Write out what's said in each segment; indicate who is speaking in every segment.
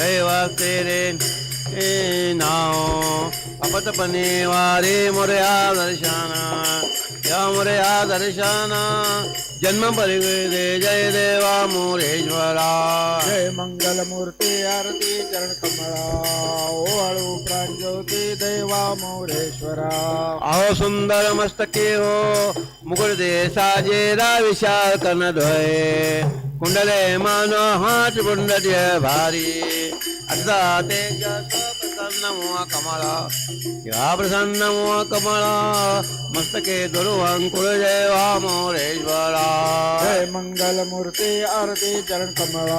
Speaker 1: रहिवासी रे ए नाव अपतपणे वारे मोरया दर्शन। या मोरया दर्शन। जन्म परिगृदे जय देवा मोरेश्वरा।
Speaker 2: जय मंगल मूर्ती आरती चरण कमळा ओवाळू प्रांजोती देवा मोरेश्वरा।
Speaker 1: अहो सुंदर मस्तके हो मुकुट दे साजेरा विशाल कर्णध्वय कुंडले मान हात कुंडले भारी आता तेज प्रसन्न मोह कमळा या प्रसन्न मोह कमळा मस्तके दुरु अंकुर जय वा मोरेश्वरा।
Speaker 2: जय मंगल मूर्ती आरती चरण कमळा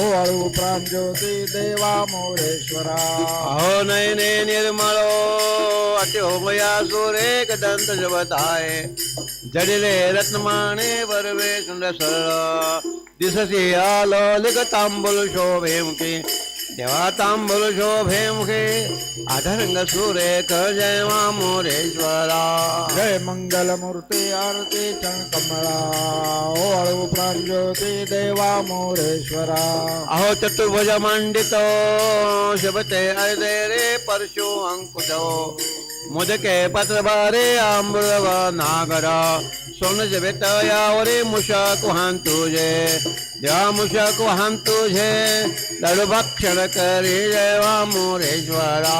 Speaker 2: ओवाळू प्रांजोती देवा मोरेश्वरा।
Speaker 1: अहो नयने निर्मळो अट्योमया सुरे कदंत जवताय जडिले रत्नमाणे वरवे सुंदर सरळ। दिससी आलो लिख तांबुल शोभे मुखे मुखे आधरंग सुरेख जय मा मोरेश्वरा।
Speaker 2: जय मंगल मूर्ती आरती चरण कमळा ओवाळू प्रांजोती देवा मोरेश्वरा।
Speaker 1: अहो चतुर्भुज मंडित शबते अदे रे परशु अंकुशो मुदके पत्रभारे आंबुळव नागर। सोन जबेत यावरे मुशक वाहन तुझे देवा मुशक वाहन तुझे लडू भक्षण करी जय वा मोरेश्वरा।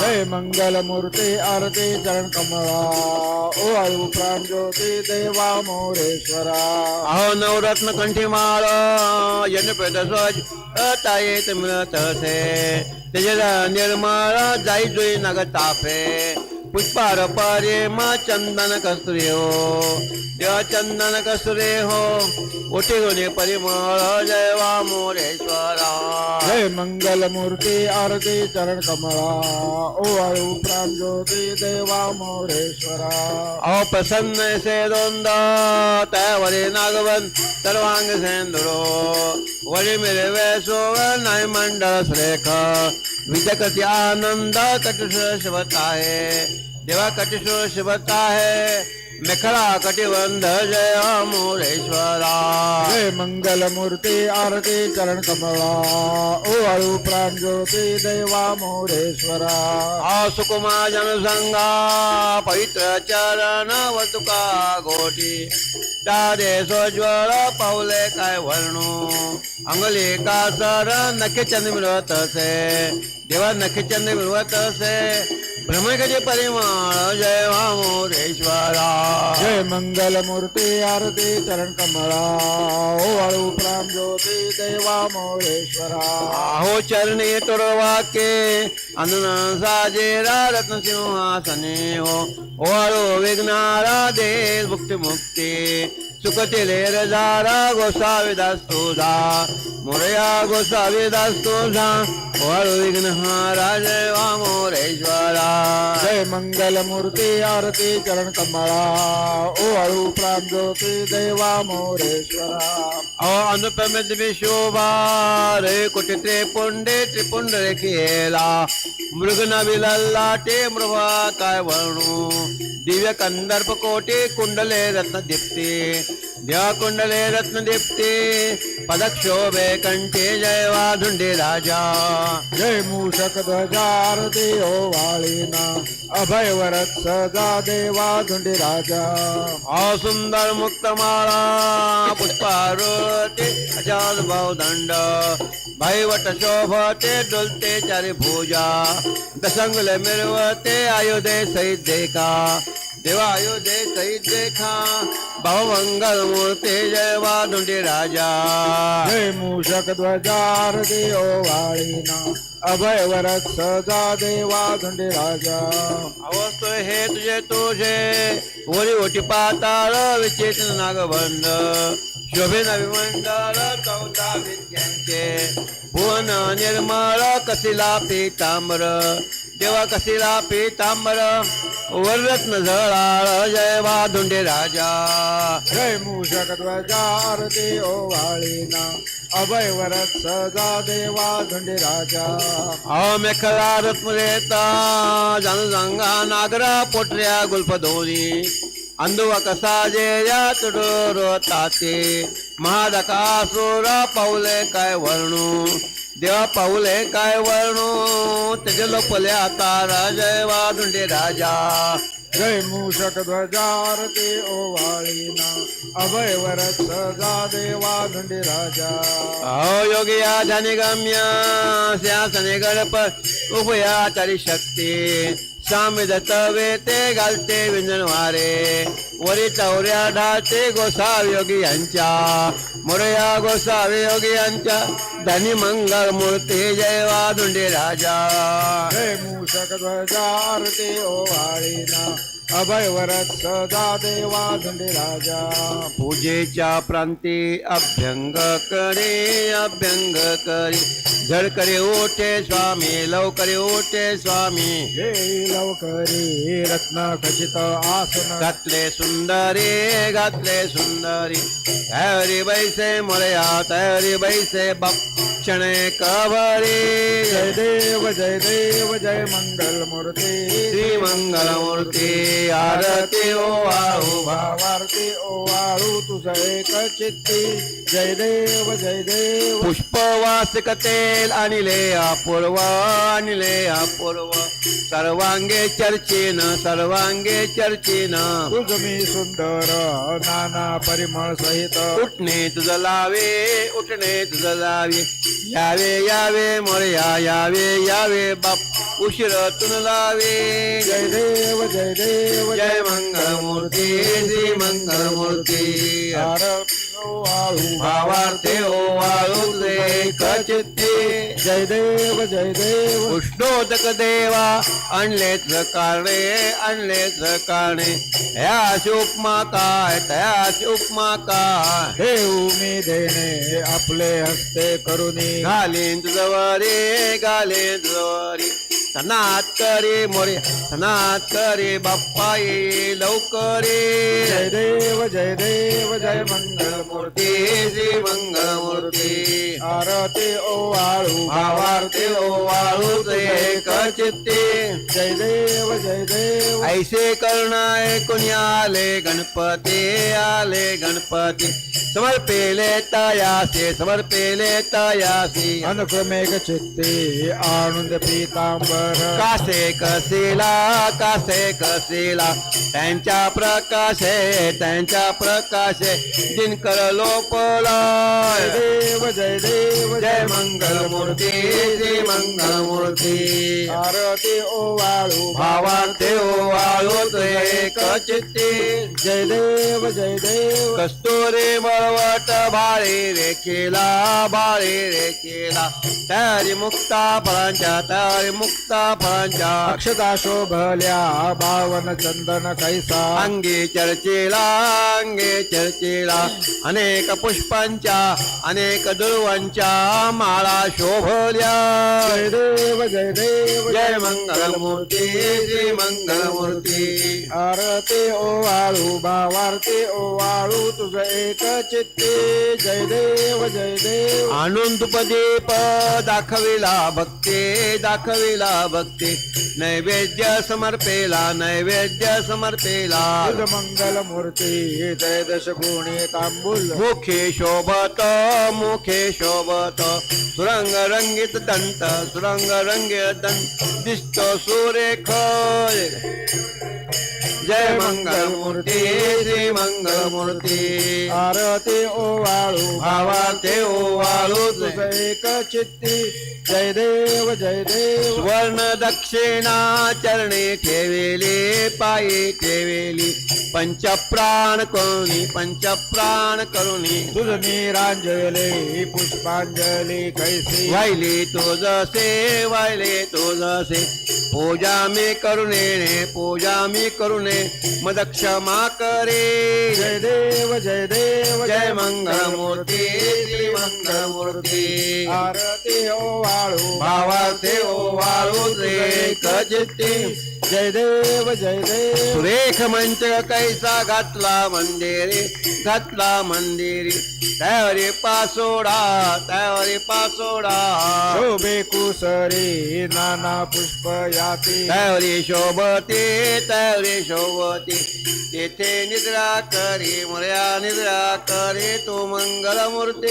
Speaker 2: जय मंगल मूर्ती आरती चरण कमळा ओवाळू प्रांजोती देवा मोरेश्वरा।
Speaker 1: अहो नवरत्न कंठी माळ जनपेद स्वज अतायेत मिळत असे त्याच्या निर्मळ जाई जुई नग तापे पुष्पार पारे मा चंदन कस्तुरे हो देवा चंदन कस्तुरे हो ओटी गुणे परिमळ जय वा मोरेश्वरा।
Speaker 2: जय मंगल मूर्ती आरती चरण कमळा ओवाळू प्रांजोती देवा मोरेश्वरा।
Speaker 1: अहो प्रसन्न से दोंदा त्यावरे नागवन सर्वांग सेंदुरो। वरी मेरे वेसो नाही मंडळ श्रेख विजकती आनंद कटुष शिवत आहे देवा कटुष शिवत आहे मेखळा कटिबंध जय मोरेश्वरा
Speaker 2: जय मंगल मूर्ती आरती चरण कमळा ओवाळू प्रांजोती देवा मोरेश्वरा।
Speaker 1: आ सुकुमा जनसंगा पवित्र चरण वतुका गोटी। तारे सोज्वळ पावले काय वर्णू। अंगली कासर नखे चंद मिळवत असे। देवा नखे चंद मिळवत असे। भ्रमकजे परिमाण जय मोरेश्वरा
Speaker 2: जय मंगल मूर्ती आरती चरण कमळा ओवाळू ज्योती देवा मोरेश्वरा।
Speaker 1: आहो चरणी तुरवाके अनन साजेरा रत्न सिंहासने हो। ओळो विघ्नारा दे भुक्ती मुक्ती सुखतिले रजारा गोसावी दास तुझा मोरया गोसावी दास तुझा ओळो विघ्नहारा जय वा मोरेश्वरा
Speaker 2: जय मंगल मूर्ती आरती चरण कमळा ओवाळू प्रांजोती देवा मोरेश्वरा
Speaker 1: अहो अनुपमित विशोभा रे कुठे त्रिपुंडे त्रिपुंड रेखिला मृग नविलल्ला ते मृभा काय वर्णू। दिव्य कंदर्प कोटे कुंडले रत्न दीप्ती देवा कुंडले रत्न दीप्ती पदक शोभे कंठे जय वाधुंडे राजा।
Speaker 2: जय मूषक ध्वजा आरती ओवाळीना अभय वरत सदा देवा धुंडी राजा।
Speaker 1: अहो सुंदर मुक्तमाळा पुष्पारोते अजाद भाव दंड भैवट शोभते डोलते चारी भुजा दसंगले मिरवते आयुधे सहित देखा। देवा आयुधे सहित देखा भाव मंगल मूर्ती जय वादुंडी राजा।
Speaker 2: जय मूषक ध्वजा आरती ओवाळीना अभय वरत सदा देवा धुंडी राजा।
Speaker 1: अवस्थ हे तुझे तुझे ओरी ओटी पाताळ विचेतन नागबंध शोभे नविमंडळ चौदा विद्यांचे भुवन निर्मळ कसिला पीतांबर। देवा कसिला पीतांबर वररत्न झळाळ जय वाधुंडे राजा.
Speaker 2: जय मूषक ध्वजा आरती ओवाळीना अभय वरत सदा देवा धुंडी राजा.
Speaker 1: अहो मेखला रत्नरेता जनसंगा नागरा पोटऱ्या गुल्फ दोरी अंधुवा कसा जे या तुडोर ताते. महादकासुरा पाऊले काय वर्णू देवा पाऊले काय वर्णू त्याचे लोपले आता राजय वादुंडे राजा.
Speaker 2: जय मूषक ध्वजारती ओवाळीना अभय वरद सदा देवा धुंडी राजा.
Speaker 1: अहो योगी या ध्यानी गम्य स्यासने गणपत उभयाचारी शक्ती. स्वामी दत्तवे ते घालते विंजन वारे वरी चौऱ्या ढाचे गोसावी योगी यांच्या. मोरया गोसावी योगी यांच्या. धनी मंगल मूर्ती जय वादुंडे राजा.
Speaker 2: मूषक ध्वजारते ओ वाळीना. वरद सदा देवा धुंडी राजा
Speaker 1: पूजेच्या प्रांती अभ्यंग करे अभ्यंग करे। झड करे ओठे स्वामी लवकरे ओठे स्वामी।
Speaker 2: हे लवकरी रत्न खचित आसन।
Speaker 1: घातले सुंदरी घातले सुंदरी। तयारी बैसे मोरया तयारी बैसे बाप। क्षणे कबरी
Speaker 2: जय देव जय देव जय मंगल मूर्ती
Speaker 1: श्री मंगलमूर्ती। आरती ओ वाळू
Speaker 2: भावार्थी ओवाळू तुझ एक चित्ती जय देव जय देव
Speaker 1: पुष्पवासिक तेल आणले अपूर्व आणले अपूर्व. सर्वांगे चर्चेन सर्वांगे चर्चेन.
Speaker 2: तुझ मी सुंदर नाना परिमळ सहित.
Speaker 1: उठणे तुझ लावे उठणे तुझ लावे. यावे यावे मोरया यावे यावे बाप. उशीर तुन लावे.
Speaker 2: जय देव जय देव
Speaker 1: जय मंगलमूर्ती श्री मंगलमूर्ती.
Speaker 2: ओवाळू
Speaker 1: भावार्थे ओवाळू ते कचित्ते.
Speaker 2: जय देव जय देव
Speaker 1: उष्णोदक देवा आणलेच कारणे आणलेच कारणे याची उपमा काय तयाची उपमा काय
Speaker 2: हे उमी देणे आपले हस्ते करुणी.
Speaker 1: घालीन तुझवरे घालीन तुझवरी सनात करे मोरे सनात करे बाप्पा ये लवकरे.
Speaker 2: जय देव जय देव जय मंगल मूर्ती
Speaker 1: मूर्ती श्री मंगलमूर्ती.
Speaker 2: आरती ओवाळू
Speaker 1: भावार्थे ओवाळू ते कचित्ते
Speaker 2: जय देव जय देव.
Speaker 1: ऐसे करणाय कोणी आले गणपती आले गणपती. समर्पेले तयासे समर्पेले तयासी.
Speaker 2: अनुक्रमेक चित्ते आनंद पीतांबर.
Speaker 1: कासे कसेला कासे कसेला. त्यांच्या प्रकाशे त्यांच्या प्रकाशे. दिनकर लोपला
Speaker 2: जय देव जय देव
Speaker 1: जय मंगलमूर्ती श्री मंगलमूर्ती.
Speaker 2: आरती ओवाळू
Speaker 1: भावार्थे ओवाळूत एक चित्ती
Speaker 2: जय देव जय देव
Speaker 1: कस्तुरी बळवट बाळे रे केला बाळे रे केला तयारी मुक्ता फळांच्या तयारी मुक्ता फळांच्या
Speaker 2: अक्षता शोभल्या बावन चंदन कैसा?
Speaker 1: अंगे चर्चेला अंगे चर्चेला अनेक पुष्पांच्या अनेक दुर्वांच्या माळा शोभल्या.
Speaker 2: जय देव जय देव
Speaker 1: जय मंगलमूर्ती श्री मंगलमूर्ती.
Speaker 2: आरती ओवाळू भावारती ओवाळू तुझ एक चित्ते. जय देव जय देव.
Speaker 1: आणून तुपदीप दाखविला भक्ती दाखविला. भक्ती. नैवेद्य समर्पेला नैवेद्य समर्पेला.
Speaker 2: मंगल मूर्ती जय दश गुणी तांबूल.
Speaker 1: मुखे शोभत मुखे शोभत. सुरंग रंगीत दंत सुरंग रंगीत दंत. दिसतो सुरेख जय मंगलमूर्ती श्री मंगलमूर्ती.
Speaker 2: आरती ओवाळू
Speaker 1: भावार्थे ओवाळू.
Speaker 2: तुझ एक चित्ती. जय देव जय देव.
Speaker 1: सुवर्ण दक्षिणा चरणी ठेवेली पायी ठेवेली. पंचप्राण करुणी पंचप्राण करुणी.
Speaker 2: तुझ निरांजली पुष्पांजली कैसी.
Speaker 1: वाहिली तुझसे वाहिले तुझसे पूजा मी करुणे पूजा मी करुणे. मद क्षमा करे।
Speaker 2: जय देव जय देव
Speaker 1: जय मंगलमूर्ती श्री मंगलमूर्ती।
Speaker 2: आरती ओवाळू
Speaker 1: भावार्थे ओवाळू ते कजिती
Speaker 2: जय देव जय देव।
Speaker 1: सुरेख मंच कैसा घातला मंदिरे घातला मंदिरी। त्यावरी पासोडा त्यावरी पासोडा
Speaker 2: शोभे कुसरे नाना पुष्प याती
Speaker 1: त्यावरी शोभते त्यावरी शोभते तेथे निद्रा करी मुळ्या निद्रा करे तो मंगलमूर्ती.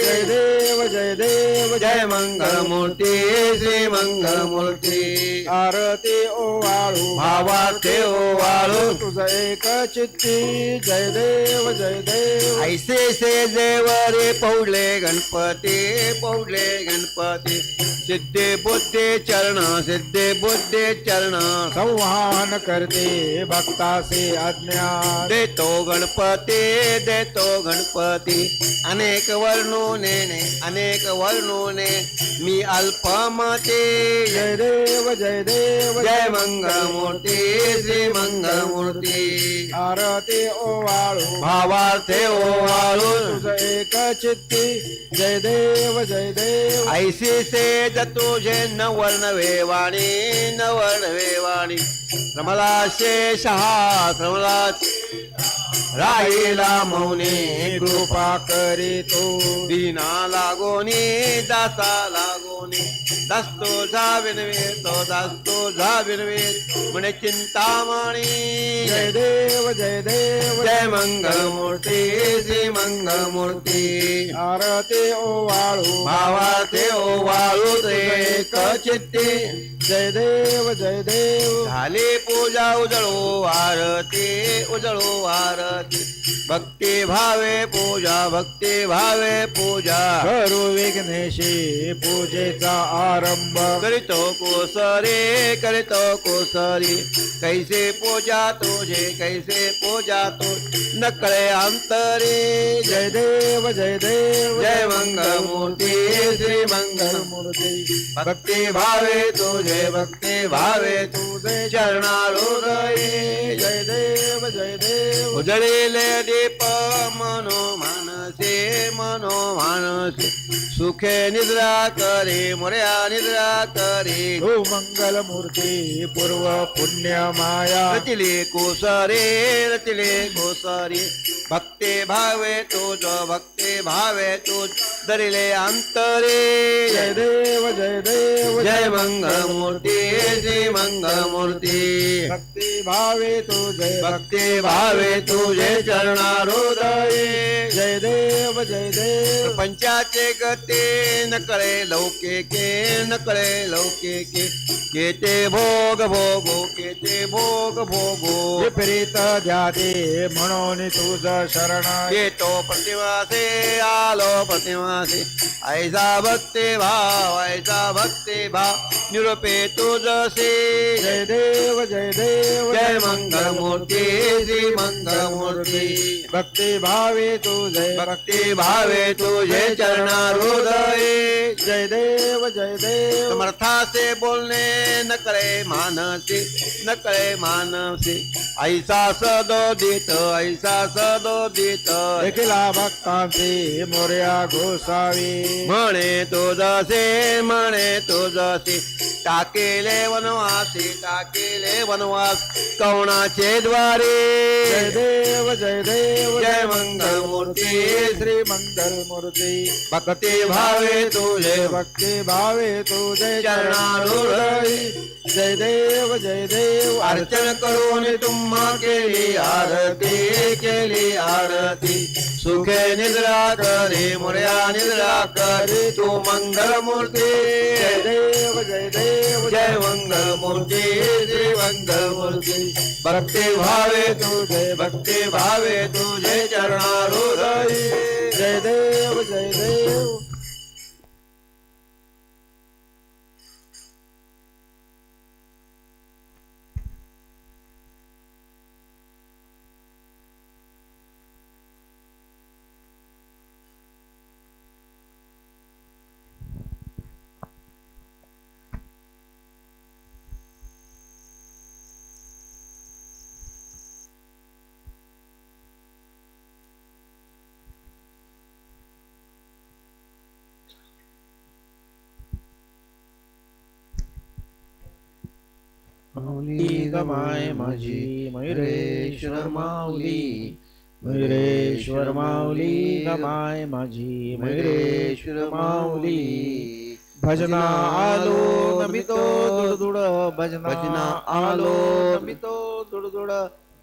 Speaker 2: जय देव जय देव
Speaker 1: जय मंगलमूर्ती श्री मंगलमूर्ती.
Speaker 2: आरती ओवाळू
Speaker 1: भावार्थे ओवाळू.
Speaker 2: तुझ एक चित्ती. जय देव जय देव.
Speaker 1: ऐसे से जेवरे पौडले गणपती पौडले गणपती. सिद्धे बुद्धे चरण सिद्धे बुद्धे चरण.
Speaker 2: संवाहन करते. भक्तासे अज्ञान
Speaker 1: देतो गणपती देतो गणपती। अनेक वर्णोने ने, अनेक वर्णोने मी अल्पमते।
Speaker 2: जय देव जय देव
Speaker 1: जय मंगलमूर्ती। श्री मंगलमूर्ती।
Speaker 2: आरती ओवाळू।
Speaker 1: भावार्थे ओवाळू।
Speaker 2: तुझ एक चित्ती। जय देव जय देव।
Speaker 1: ऐसी से तुझे न वर्णवे वाणी न वर्णवे वाणी श्रमला शेषहा राहिला मौनी
Speaker 2: कृपा करी दिना
Speaker 1: दीना लागोनी दासा लागोनी दास्तो झा विनवे तो दास्तो झा विनवे म्हणे चिंतामणी.
Speaker 2: जय देव जय देव.
Speaker 1: जय मंगलमूर्ती श्री मंगलमूर्ती.
Speaker 2: आरती ओवाळू
Speaker 1: भावाचे ओवाळू एक चित्ती
Speaker 2: जय देव जय देव.
Speaker 1: झाली पूजा उजळो आरती उजळो आरती. भक्ती भावे पूजा भक्ती भावे पूजा.
Speaker 2: करू विघ्नेशी पूजेचा आरंभ.
Speaker 1: करीतो कोसरे करीतो कोसरी. कैसे पूजा तुझे कैसे पूजा तू नकळे अंतरे.
Speaker 2: जय देव जय देव
Speaker 1: जय मंगलमूर्ती श्री मंगल
Speaker 2: मूर्ती
Speaker 1: भक्ती भावे तुझे भक्ती भावे तुझे. चरणारुदये
Speaker 2: जय देव जय देव.
Speaker 1: उजळलेले दीप मनो मानसे मनो मानसे. सुखे निद्रा करे मोर्या निद्रा करे.
Speaker 2: तू मंगल मूर्ती पूर्व पुण्य माया.
Speaker 1: रचिले कोसरे रचिले कोसरे. भक्ती भावे तुझ भक्ती भावे तुझ दरिले अंतरे.
Speaker 2: जय देव जय देव
Speaker 1: जय मंगलमूर्ती श्री मंगलमूर्ती.
Speaker 2: भक्ती भावे तू जय
Speaker 1: भक्ती भावे तुझे चरणारोदये.
Speaker 2: जय देव जय देव.
Speaker 1: पंचाचे गते नकळे लौके के नकळे लौके के। केते भोग भोगो केते भोग भोगो।
Speaker 2: विपरीत ध्याते म्हणून तुझ शरण
Speaker 1: येतो प्रतिमासे आलो प्रतिमासे ऐसा भक्ती भाव ऐसा भक्ती भाव निरूपे तुझसे
Speaker 2: जय देव जय देव
Speaker 1: जय मंगलमूर्ती श्री मंगलमूर्ती।
Speaker 2: भक्ती भावे तू
Speaker 1: भक्ति भावे तुझे चरणारोदये
Speaker 2: जय देव जय देव.
Speaker 1: समर्थासे बोलणे न करे मानसे न करे मानसे. ऐसा सदोदित ऐसा सदोदित
Speaker 2: देखिला भक्तांचे मोर्या घोसावी
Speaker 1: म्हणे तुझसे म्हणे तुझसे टाकेले वनवासी टाकेले वनवास. कवणाचे द्वारे?
Speaker 2: जय देव जय देव
Speaker 1: जय मंगलमूर्ती.
Speaker 2: श्री मंगल मूर्ती
Speaker 1: भक्ती भावे तुझे
Speaker 2: भक्ति भावे तू जय
Speaker 1: चरणारूढ।
Speaker 2: जय देव जय देव।
Speaker 1: अर्चन करून तुम्हा केली आरती केली आरती। सुखे निद्रा करे मुर्या निद्रा करे तू मंगल मूर्ति।
Speaker 2: जय देव जय देव।
Speaker 1: जय मंगल मूर्ति जय मंगल मूर्ति। भक्ति भावे तुझे भक्ति भावे तुझे चरणारूढ।
Speaker 2: गमाय माझी मयुरेश्वर माऊली. मयुरेश्वर माऊली गमाय माझी मयुरेश्वर माऊली. भजना आलो नमितो दुडदुड. भजना
Speaker 1: भजना
Speaker 2: आलो
Speaker 1: आलो
Speaker 2: नमितो दुडदुड.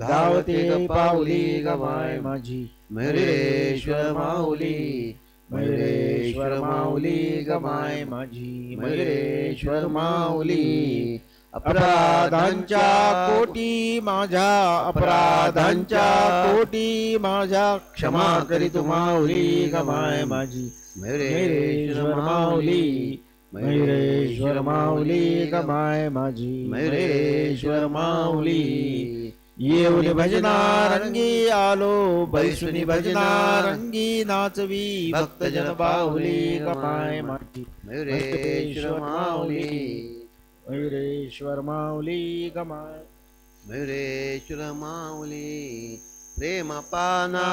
Speaker 2: धावते पाऊली गमाय माझी
Speaker 1: मयुरेश्वर माऊली.
Speaker 2: मयुरेश्वर माऊली गमाय माझी मयुरेश्वर माऊली. अपराधांच्या कोटी माझ्या अपराधांच्या कोटी माझ्या. क्षमा करी तू माऊली गमाय माझी. मयुरेश्वर माऊली मयुरेश्वर माऊली गमाय माझी. मयुरेश्वर माऊली. येऊन भजना रंगी आलो बैसुनी भजना रंगी नाचवी. भक्तजन बाहुली गमाय माझी.
Speaker 1: मयुरेश्वर माऊली.
Speaker 2: मयुरेश्वर माऊली गमाय.
Speaker 1: मयुरेश्वर माऊली प्रेम पाना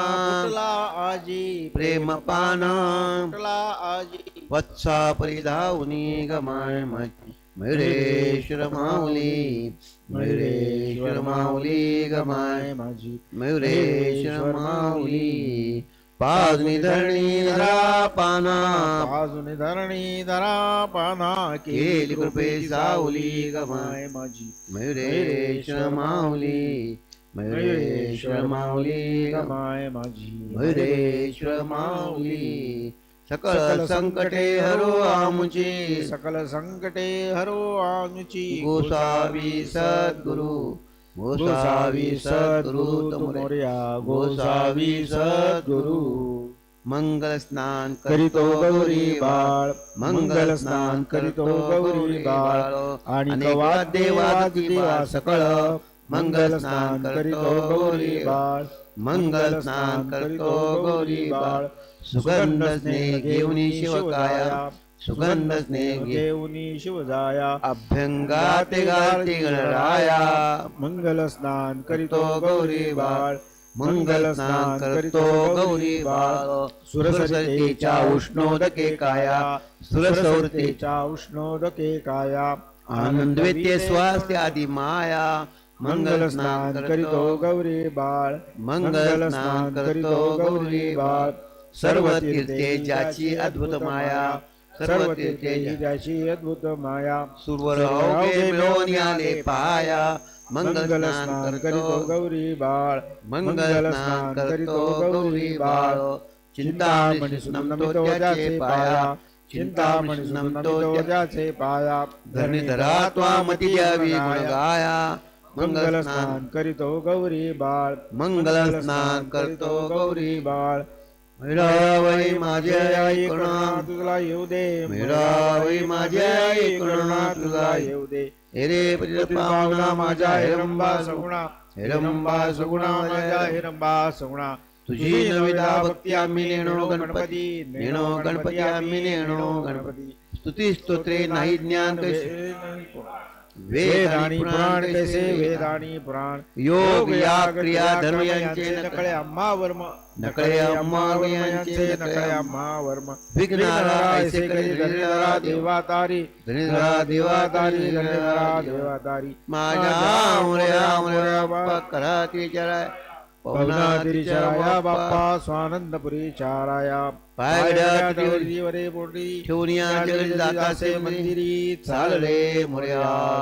Speaker 2: कुठला आजी
Speaker 1: प्रेम पाना
Speaker 2: कुठला आजी?
Speaker 1: वत्सा परिधावनी गमाय माझी मयुरेश्वर माऊली मयुरेश्वर माऊली गमाय.
Speaker 2: माझी
Speaker 1: मयुरेश्वर माऊली पाजनी धरणी धरा पाना.
Speaker 2: अजून धरणी धरा पाना.
Speaker 1: केली कृपे सावली गमाय
Speaker 2: माझी.
Speaker 1: मयुरेश्वर माऊली. मयुरेश्वर माऊली गमाय
Speaker 2: माझी.
Speaker 1: मयुरेश्वर माऊली. सकल संकटे हरो आमुची.
Speaker 2: सकल संकटे हरो आनुची
Speaker 1: गोसावी सद्गुरु. गोसावी
Speaker 2: मोर्या गोसावी सद्गुरु।
Speaker 1: मंगल स्नान
Speaker 2: करीतो गौरी बाळ। मंगल स्नान करीतो गौरी बाळ। आणि देवा सकळ। मंगल स्नान करीतो गौरी बाळ।
Speaker 1: मंगल स्नान करतो गौरी बाळ। सुगंध स्नेह घेऊन शिवकाया। सुगंध
Speaker 2: घेऊनी शिवजाया।
Speaker 1: अभ्यंगाते गाते गणराया।
Speaker 2: मंगल स्नान करीतो गौरी बाळ।
Speaker 1: मंगल स्नान करतो गौरी बाळ। सुरसरितेच्या उष्णोदके काया। सुरसौरतेच्या
Speaker 2: उष्णोदके काया।
Speaker 1: आनंदवेते स्वास्थ्य आदि माया।
Speaker 2: मंगल स्नान करीतो गौरी बाळ।
Speaker 1: मंगल स्नान करतो गौरी बाळ। सर्व तीर्थे ज्याची अद्भुत माया। सर्व
Speaker 2: अद्भुत माया
Speaker 1: सुरवर अवघे मिळवून आले पाया। मंगल स्नान करतो।
Speaker 2: गौरी बाळ।
Speaker 1: मंगल स्नान करतो गौरी बाळ। चिंतामणी सुनमतो त्याचे पाया। चिंतामणी सुनमतो
Speaker 2: पाया।
Speaker 1: धरणीधरा गाया।
Speaker 2: मंगल स्नान करीतो गौरी बाळ।
Speaker 1: मंगल स्नान करतो गौरी
Speaker 2: बाळ।
Speaker 1: मिळावई माझे आई करुणा
Speaker 2: तुला येऊ दे?
Speaker 1: मिळावई माझे आई करुणा
Speaker 2: येऊ दे?
Speaker 1: हेरे पावना माझ्या
Speaker 2: हिरंबा सगुणा.
Speaker 1: हेरंबा सगुणा
Speaker 2: माझ्या हिरंबा सगुणा.
Speaker 1: तुझी नविता भक्ती आम्ही नेणो गणपती. नेणो गणपती आम्ही नेणो गणपती. स्तुती स्तोत्रे नाही ज्ञान कैसे
Speaker 2: वेद आणि पुराण कैसे वेद आणि पुराण.
Speaker 1: योग या क्रिया धर्म यांचे
Speaker 2: नकळे अम्मा वर्म.
Speaker 1: नकळे अम्मा यांचे
Speaker 2: नकळे अम्मा. वर्म.
Speaker 1: विघ्नारा ऐसे करी देवा
Speaker 2: देवातारी.
Speaker 1: धरणीधरा देवा
Speaker 2: तारी
Speaker 1: तारी
Speaker 2: धरणीधरा देवातारी.
Speaker 1: माझ्या आमऱ्या बाप्पा करा ते चराय
Speaker 2: पवनादिरी चराया बाप्पा स्वानंदपुरी चाराया.
Speaker 1: पायगड्या तुझी
Speaker 2: वरे पोटी
Speaker 1: ठेवून या जगत जातासे मंदिर
Speaker 2: मंदिरी
Speaker 1: चालले मोर्या.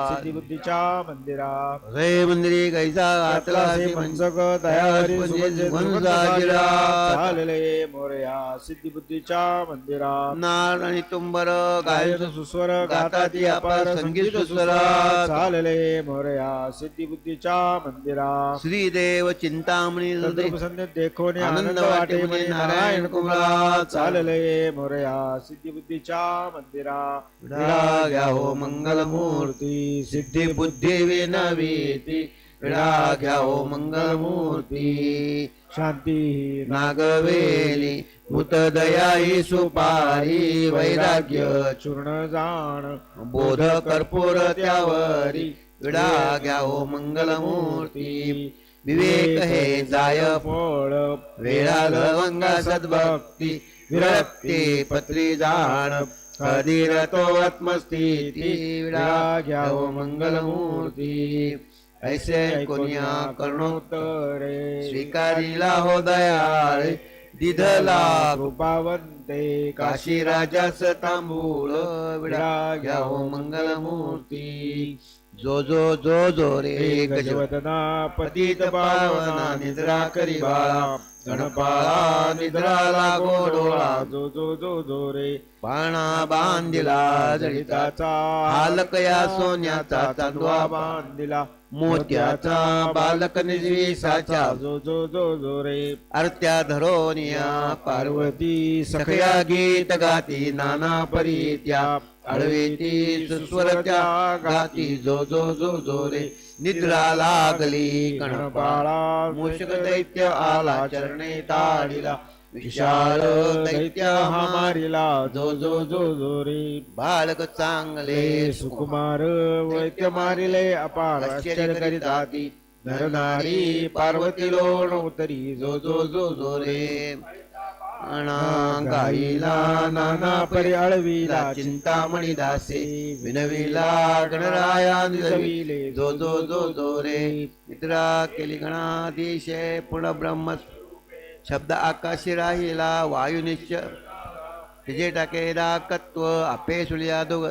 Speaker 2: सिद्धिबुद्धीच्या मंदिरा.
Speaker 1: मंदिरी.
Speaker 2: चालले सिद्धिबुद्धीच्या मंदिरा.
Speaker 1: नार आणि तुंबर
Speaker 2: सुस्वर
Speaker 1: गाता ती अपार संगीत सुस्वरा.
Speaker 2: चालले मोरया सिद्धिबुद्धीच्या मंदिरा.
Speaker 1: श्रीदेव चिंतामणी
Speaker 2: देखोने
Speaker 1: आनंद वाटे नारायण कुमरा.
Speaker 2: कुमरा चालले मोरया सिद्धिबुद्धीच्या मंदिरा
Speaker 1: विडा घ्या हो मंगलमूर्ती सिद्धी बुद्धी विनवीती विडा घ्या हो मंगलमूर्ती।
Speaker 2: शांती
Speaker 1: नागवेली भूतदयाई सुपारी वैराग्य
Speaker 2: चूर्ण जाण
Speaker 1: बोध कर्पूर त्यावरी विडा घ्या हो मंगलमूर्ती। विवेक हे जाय
Speaker 2: फळ
Speaker 1: वेळा लवंगा सद्भक्ती विरक्ति पत्री जाण आत्मस्थिति आत्मस्थिती विडा मंगलमूर्ती। ऐसे ऐकोनिया कर्णोत्तरे स्वीकारिला हो दयाळे दिधला
Speaker 2: कृपावंते
Speaker 1: काशी राजास तांबूळ विडा घ्यावो मंगलमूर्ती। जो जो जो जो रे
Speaker 2: गजवदना
Speaker 1: पतित पावना निद्रा करी बाळा गणपाळा निद्रा लागो डोळा
Speaker 2: जो जो जो जो रे.
Speaker 1: पाळणा बांधिला जडिता
Speaker 2: जडिताचा
Speaker 1: हालकया सोन्याचा चांदवा
Speaker 2: बांधिला
Speaker 1: मोत्याचा बालक निजवीसाचा
Speaker 2: जो जो जो जो रे.
Speaker 1: अर्त्या धरोनिया पार्वती सखया गीत गाती नाना परीत्या अळवेती सुस्वरत्या गाती जो जो जो जो रे. निद्रा लागली कणपाळा मूषक दैत्य आला चरणे ताडिला विशाल दैत्य हा
Speaker 2: जो जो जो जो रे
Speaker 1: बालक चांगले
Speaker 2: सुकुमार वैद्य मारिले अपार आश्चर्य करीत नर पार्वती लोण उतरी जो जो जो जो रे.
Speaker 1: गाईला नाना
Speaker 2: परी अळवीला
Speaker 1: चिंतामणी दासे विनविला गणराया निजविले जो जो जो जो रे निद्रा केली गणाधीशे पुढ ब्रह्म शब्द आकाशी राहिला वायू निश्चय तिचे टाके दाकत्व आपे सुलिया दोघ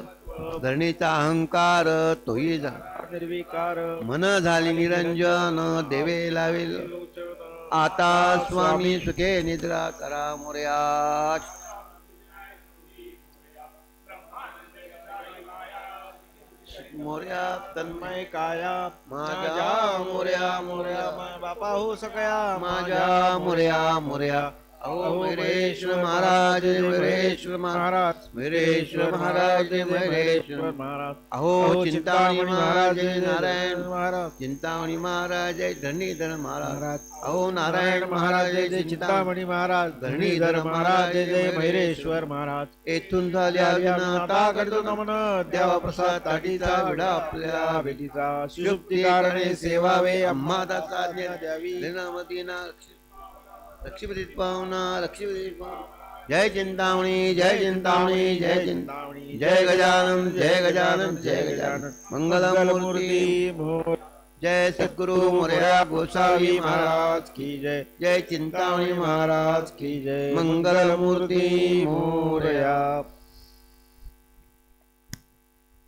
Speaker 1: धरणीचा अहंकार तोही जा
Speaker 2: निर्विकार
Speaker 1: मन झाली निरंजन देवे लावेल आता स्वामी सुखे निद्रा करा मोर्या मोर्या तन्मय
Speaker 2: मय काया.
Speaker 1: माझ्या मोरया मोरया
Speaker 2: बापा हो सकया
Speaker 1: माझ्या मोर्या. मोर्या. अहो मैरेश्वर महाराज मैरेश्वर महाराज
Speaker 2: महाराज
Speaker 1: महाराज अहो चिंतामणी महाराज नारायण
Speaker 2: महाराज.
Speaker 1: चिंतामणी महाराज धरणीधर महाराज.
Speaker 2: महाराज.
Speaker 1: अहो नारायण महाराज
Speaker 2: जय
Speaker 1: चिंतामणी
Speaker 2: महाराज धरणीधर महाराज जय मैरेश्वर महाराज.
Speaker 1: येथून झाल्या
Speaker 2: करतो नमन
Speaker 1: द्यावा प्रसाद ताटीचा विडा आपल्या
Speaker 2: भेटीचा. शुभती कारणे सेवावे
Speaker 1: अम्मा दाता
Speaker 2: आज्ञा द्यावी.
Speaker 1: लीनामतीना लक्ष्मीपती पाहुणा लक्ष्मीपती पाहुणा जय चिंतामणी जय चिंतामणी जय चिंतामणी जय गजानन जय गजानन जय गजानन। मंगलमूर्ती। जय सद्गुरु मोरया गोसावी
Speaker 2: महाराज की जय।
Speaker 1: जय चिंतामणी महाराज
Speaker 2: की जय।
Speaker 1: मंगलमूर्ती मोरया
Speaker 2: मोरया।